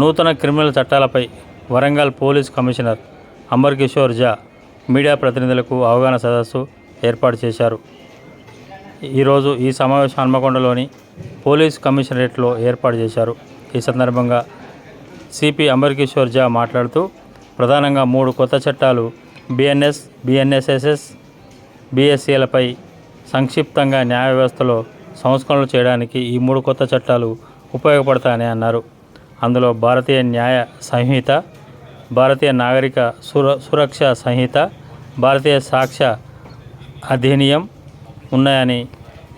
నూతన క్రిమినల్ చట్టాలపై Warangal police commissioner Amber Kishore Jha media ప్రతినిధులకు అవగాహన సదస్సు ఏర్పాటు చేశారు. ఈరోజు ఈ సమావేశం హన్మకొండలోని పోలీస్ కమిషనరేట్లో ఏర్పాటు చేశారు. ఈ సందర్భంగా సిపి అంబర్ కిషోర్ జా మాట్లాడుతూ ప్రధానంగా మూడు కొత్త చట్టాలు బిఎన్ఎస్ బిఎన్ఎస్ఎస్ఎస్ బిఎస్సీలపై సంక్షిప్తంగా న్యాయ వ్యవస్థలో సంస్కరణలు చేయడానికి ఈ మూడు కొత్త చట్టాలు ఉపయోగపడతాయని అన్నారు. అందులో భారతీయ న్యాయ సంహిత భారతీయ నాగరిక సుర సురక్ష సంహిత భారతీయ సాక్ష్య అధినియం ఉన్నాయని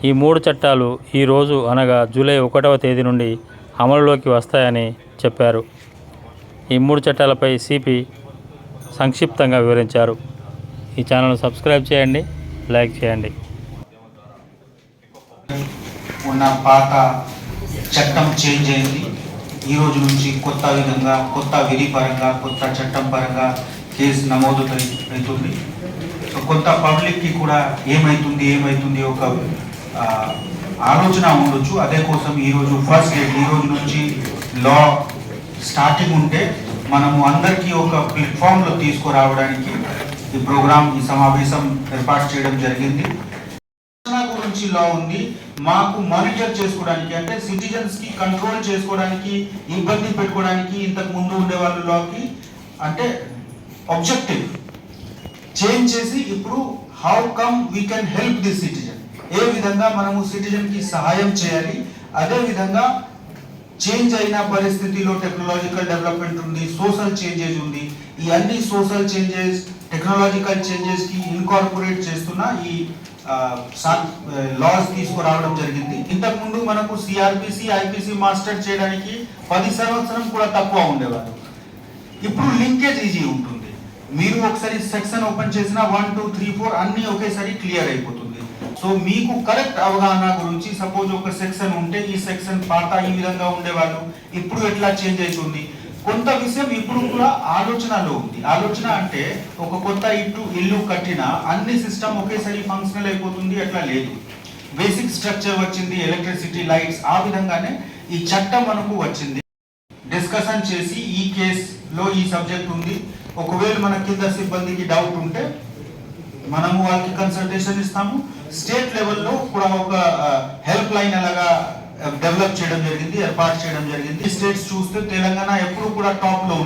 ఈ మూడు చట్టాలు ఈరోజు అనగా జూలై ఒకటవ తేదీ నుండి అమలులోకి వస్తాయని చెప్పారు. ఈ మూడు చట్టాలపై సిపి సంక్షిప్తంగా వివరించారు. ఈ ఛానల్ సబ్స్క్రైబ్ చేయండి లైక్ చేయండి. ఉన్న పాత చట్టం చేంజ్ అయింది. ఈ రోజు నుంచి కొత్త విధంగా కొత్త విధి పరంగా కొత్త చట్టం పరంగా కేసు నమోదు అవుతుంది సో కొత్త పబ్లిక్కి కూడా ఏమైతుంది ఏమైతుంది ఒక ఆలోచన ఉండొచ్చు. అదే కోసం ఈరోజు ఫస్ట్ డేట్ ఈ రోజు నుంచి లా స్టార్టింగ్ ఉంటే మనము అందరికీ ఒక ప్లాట్ఫామ్లో తీసుకురావడానికి ఈ ప్రోగ్రామ్ ఈ సమావేశం ఏర్పాటు చేయడం జరిగింది. రక్షణ లా ఉంది మాకు మానిటర్ చేసుకోవడానికి అంటే సిటిజన్స్కి కంట్రోల్ చేసుకోవడానికి ఇబ్బంది పెట్టుకోవడానికి ఇంతకు ముందు ఉండే వాళ్ళు లాకి అంటే ఆబ్జెక్టివ్ చేంజ్ చేసి ఇప్పుడు how come we can help the citizen ఏ విధంగా మనము సిటిజన్కి సహాయం చేయాలి? అదే విధంగా చేంజ్ అయిన పరిస్థితిలో టెక్నాలజికల్ డెవలప్మెంట్ ఉంది సోషల్ చేంజెస్ ఉంది. ఈ అన్ని సోషల్ చేంజెస్ టెక్నాలజికల్ చేంజెస్కి ఇన్కార్పొరేట్ చేస్తున్న ఈ లాస్ తీసుకురావడం జరిగింది. ఇంతకుముందు మనకు సిఆర్పిసి ఐపీసీ మాస్టర్ చేయడానికి పది సంవత్సరం కూడా తక్కువ ఉండేవారు. ఇప్పుడు లింకేజ్ ఈజీ ఉంటుంది. మీరు ఒకసారి సెక్షన్ ఓపెన్ చేసిన వన్ టూ త్రీ ఫోర్ అన్ని ఒకేసారి క్లియర్ అయిపోతుంది. సో మీకు కరెక్ట్ అవగాహన గురించి సపోజ్ ఒక సెక్షన్ ఉంటే ఈ సెక్షన్ పాత ఈ విధంగా ఉండేవాళ్ళు ఇప్పుడు ఎట్లా చేంజ్ అవుతుంది? కొంత విషయం ఇప్పుడు కూడా ఆలోచనలో ఉంది. ఆలోచన అంటే ఒక కొత్త ఇల్లు ఇల్లు కట్టిన అన్ని సిస్టమ్ ఒకేసారి ఫంక్షనల్ అయిపోతుంది అట్లా లేదు. బేసిక్ స్ట్రక్చర్ వచ్చింది ఎలక్ట్రిసిటీ లైట్స్ ఆ విధంగానే ఈ చట్టం మనకు వచ్చింది. డిస్కషన్ చేసి ఈ కేసులో ఈ సబ్జెక్ట్ ఉంది. ఒకవేళ మన కింద సిబ్బందికి డౌట్ ఉంటే మనము వాళ్ళకి కన్సల్టేషన్ ఇస్తాము. స్టేట్ లెవెల్లో కూడా ఒక హెల్ప్ లైన్ అలాగా డెవలప్ చేయడం జరిగింది ఏర్పాటు చేయడం జరిగింది. స్టేట్స్ చూస్తే తెలంగాణ ఎప్పుడు కూడా టాప్లో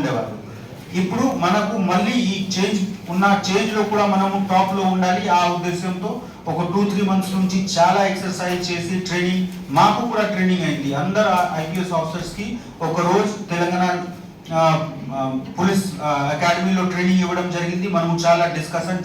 ఇప్పుడు మనకు మళ్ళీ ఈ చేంజ్ ఉన్న చేంజ్లో కూడా మనము టాప్లో ఉండాలి. ఆ ఉద్దేశంతో ఒక టూ త్రీ మంత్స్ నుంచి చాలా ఎక్సర్సైజ్ చేసి ట్రైనింగ్ మాకు కూడా ట్రైనింగ్ అయింది. అందరు ఐపీఎస్ ఆఫీసర్స్కి ఒక రోజు తెలంగాణ పోలీస్ అకాడమీలో ట్రైనింగ్ ఇవ్వడం జరిగింది. మనము చాలా డిస్కషన్